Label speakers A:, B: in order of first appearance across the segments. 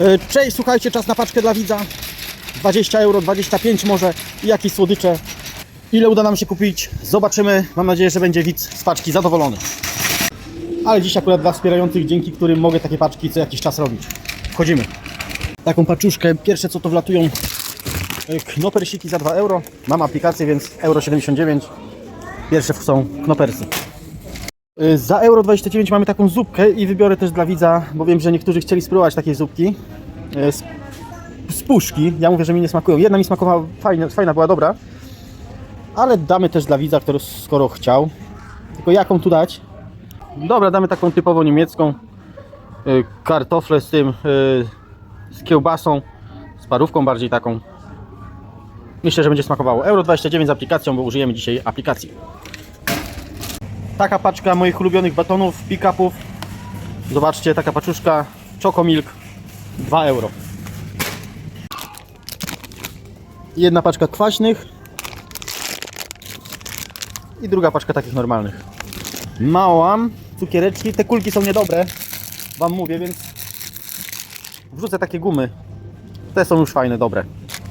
A: E, Cześć, słuchajcie, czas na paczkę dla widza. 20 euro, 25 może i słodycze. Ile uda nam się kupić? Zobaczymy. Mam nadzieję, że będzie widz z paczki zadowolony. Ale dziś akurat dla wspierających, dzięki którym mogę takie paczki co jakiś czas robić. Wchodzimy. Taką paczuszkę, pierwsze co to wlatują e, knopersiki za 2 euro. Mam aplikację, więc euro 79. Pierwsze są knopersy. Y, Za euro 29 mamy taką zupkę i wybiorę też dla widza, bo wiem, że niektórzy chcieli spróbować takiej zupki y, z, z puszki. Ja mówię, że mi nie smakują. Jedna mi smakowała, fajna, fajna była dobra, ale damy też dla widza, który skoro chciał. Tylko jaką tu dać? Dobra, damy taką typowo niemiecką y, kartoflę z tym, z kiełbasą, z parówką bardziej taką. Myślę, że będzie smakowało. Euro 29 z aplikacją, bo użyjemy dzisiaj aplikacji. Taka paczka moich ulubionych batonów, pick-upów. Zobaczcie, taka paczuszka Choco Milk 2 euro. Jedna paczka kwaśnych i druga paczka takich normalnych. Małam, cukiereczki, te kulki są niedobre, wam mówię, więc wrzucę takie gumy. Te są już fajne, dobre.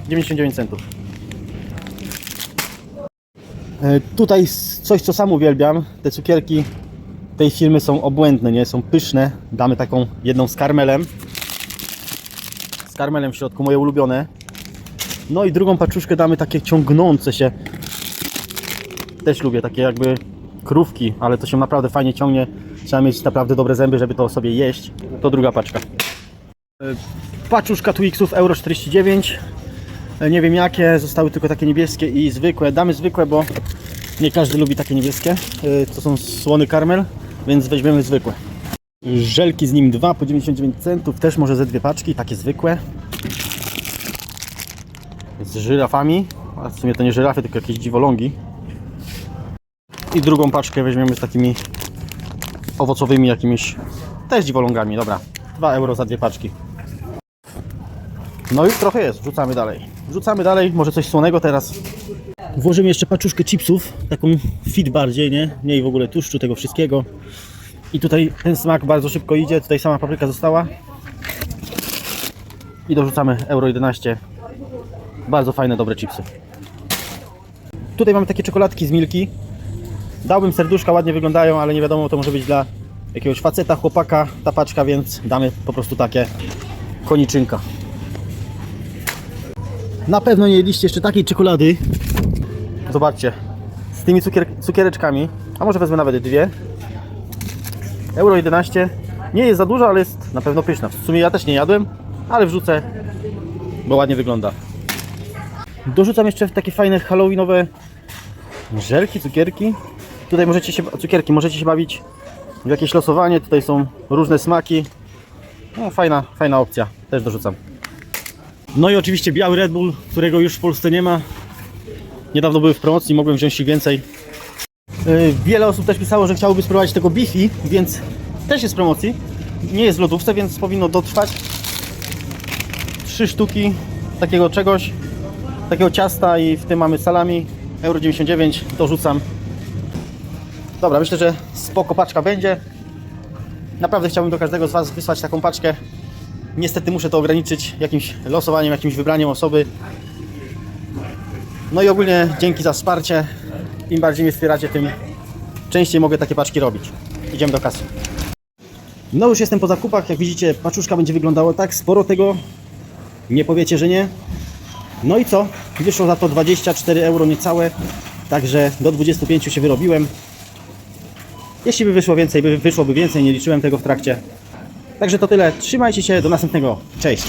A: 99 centów. E, Tutaj coś, co sam uwielbiam. Te cukierki tej firmy są obłędne, nie? Są pyszne. Damy taką jedną z karmelem. Z karmelem w środku, moje ulubione. No i drugą paczuszkę damy takie ciągnące się. Też lubię takie jakby krówki, ale to się naprawdę fajnie ciągnie. Trzeba mieć naprawdę dobre zęby, żeby to sobie jeść. To druga paczka. E, Paczuszka Twixów euro 49. E, Nie wiem jakie, zostały tylko takie niebieskie i zwykłe. Damy zwykłe, bo nie każdy lubi takie niebieskie. E, To są słony karmel, więc weźmiemy zwykłe. Żelki z nim 2 po 99 centów, też może ze dwie paczki, takie zwykłe. Z żyrafami, a w sumie to nie żyrafy, tylko jakieś dziwolągi. I drugą paczkę weźmiemy z takimi owocowymi jakimiś, też dziwolągami, dobra. 2 euro za dwie paczki. No już trochę jest, wrzucamy dalej. Wrzucamy dalej, może coś słonego teraz. Włożymy jeszcze paczuszkę chipsów, taką fit bardziej, nie? Mniej w ogóle tłuszczu, tego wszystkiego. I tutaj ten smak bardzo szybko idzie, tutaj sama papryka została. I dorzucamy euro 11. Bardzo fajne, dobre chipsy. Tutaj mamy takie czekoladki z Milki. Dałbym serduszka, ładnie wyglądają, ale nie wiadomo, to może być dla jakiegoś faceta, chłopaka ta paczka, więc damy po prostu takie koniczynka. Na pewno nie jedliście jeszcze takiej czekolady. Zobaczcie, z tymi cukier cukiereczkami, a może wezmę nawet dwie. Euro 11. Nie jest za dużo, ale jest na pewno pyszna. W sumie ja też nie jadłem, ale wrzucę, bo ładnie wygląda. Dorzucam jeszcze takie fajne halloweenowe żelki, cukierki. Tutaj możecie się, cukierki, możecie się bawić w jakieś losowanie. Tutaj są różne smaki. No, fajna, fajna opcja. Też dorzucam. No i oczywiście biały Red Bull, którego już w Polsce nie ma. Niedawno były w promocji, mogłem wziąć ich więcej. Yy, Wiele osób też pisało, że chciałoby spróbować tego Bifi, więc też jest w promocji. Nie jest w lodówce, więc powinno dotrwać. Trzy sztuki takiego czegoś, takiego ciasta i w tym mamy salami. Euro 99 dorzucam. Dobra, myślę, że spoko paczka będzie. Naprawdę chciałbym do każdego z Was wysłać taką paczkę. Niestety muszę to ograniczyć jakimś losowaniem, jakimś wybraniem osoby. No i ogólnie dzięki za wsparcie. Im bardziej mnie wspieracie, tym częściej mogę takie paczki robić. Idziemy do kasy. No już jestem po zakupach. Jak widzicie, paczuszka będzie wyglądała tak. Sporo tego. Nie powiecie, że nie. No i co? Wyszło za to 24 euro niecałe. Także do 25 się wyrobiłem. Jeśli by wyszło więcej, by wyszłoby więcej, nie liczyłem tego w trakcie. Także to tyle. Trzymajcie się, do następnego. Cześć.